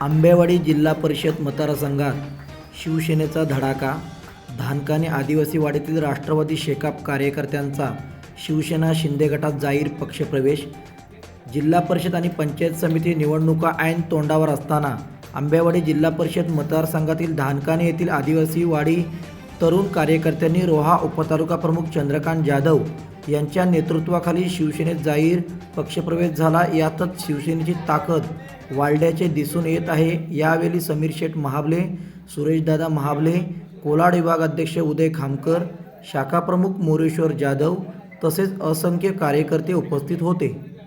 आंबेवाडी जिल्हा परिषद मतदारसंघात शिवसेनेचा धडाका धानकाने आदिवासी वाडीतील राष्ट्रवादी शेकाप कार्यकर्त्यांचा शिवसेना शिंदे गटात जाहीर पक्षप्रवेश जिल्हा परिषद आणि पंचायत समिती निवडणुका ऐन तोंडावर असताना आंबेवाडी जिल्हा परिषद मतदारसंघातील धानकाने येथील आदिवासी वाडी तरुण कार्यकर्त्यांनी रोहा उपतालुका प्रमुख चंद्रकांत जाधव यांच्या नेतृत्वाखाली शिवसेनेत जाहीर पक्षप्रवेश झाला. यातच शिवसेनेची ताकद वाढल्याचे दिसून येत आहे. यावेळी समीर शेठ महाबले सुरेशदादा महाबले कोलाड विभाग अध्यक्ष उदय खामकर शाखा प्रमुख मोरेश्वर जाधव तसेच असंख्य कार्यकर्ते उपस्थित होते.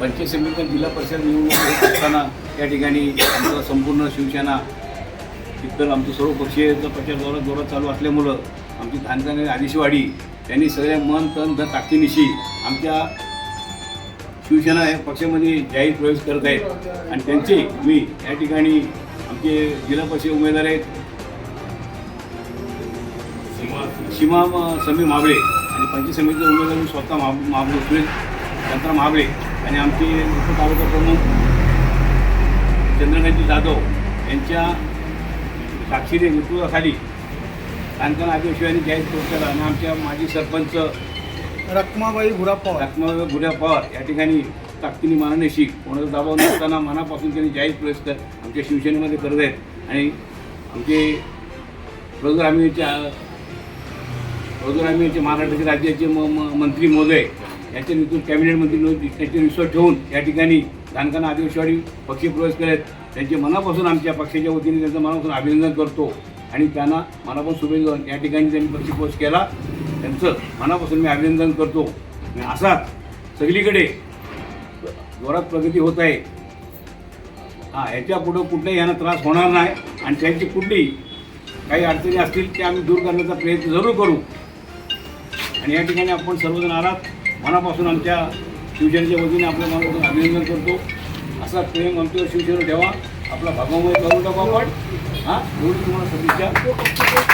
पंचायत समिती जिल्हा परिषद निवडणूक असताना या ठिकाणी आमचा संपूर्ण शिवसेना इतर आमचं सर्व पक्षीयचा प्रचार जोरात जोरात चालू असल्यामुळं आमची धानकाने आदिशवाडी त्यांनी सगळ्या मन तन धन ताकदीनिशी आमच्या शिवसेना या पक्षामध्ये जाहीर प्रवेश करत आहेत. आणि त्यांचे मी या ठिकाणी आमचे जिल्हा परिषद उमेदवार आहेत. सीमा समीर महाबळे आणि पंचायत समितीचे उमेदवार मी स्वतः महा महाबळे सुरेश महाबळे. आणि आमचे तालुका प्रमुख चंद्रकांती जाधव यांच्या साक्षीने नेतृत्वाखाली कानकान आदिवासी आणि जाहीर केला आणि आमच्या माजी सरपंच रखमाबाई भुरा पवार. गुड्या पवार या ठिकाणी ताकदीने मानानेशी कोणाचा दबाव नसताना मनापासून त्यांनी जाहीर प्रवेश कर आमच्या शिवसेनेमध्ये करत आहेत. आणि आमचे रोजगार हमीचे महाराष्ट्राचे राज्याचे म म- मंत्री महोदय याच्या निधून कॅबिनेट नव्हती त्यांचे विश्वास ठेवून या ठिकाणी जानकांना आदिवासीवाडी पक्षी प्रवेश करत त्यांचे मनापासून आमच्या पक्षाच्या वतीने त्यांचं मनापासून अभिनंदन करतो. आणि त्यांना मनापासून शुभेच्छा या ठिकाणी त्यांनी पक्षी प्रवेश केला. त्यांचं मनापासून मी अभिनंदन करतो. आणि असाच सगळीकडे जोरात प्रगती होत आहे. हां ह्याच्या पुढं कुठलाही यांना त्रास होणार नाही. आणि त्यांची कुठली काही अडचणी असतील त्या आम्ही दूर करण्याचा प्रयत्न जरूर करू. आणि या ठिकाणी आपण सर्वजण आहात मनापासून आमच्या शिवसेनेच्या वतीने आपल्या मनापासून अभिनंदन करतो. असा प्रेम आमच्या शिवसेना ठेवा. आपला भागामध्ये करून टाकू आपण हां? एवढी तुम्हाला सदिच्छा.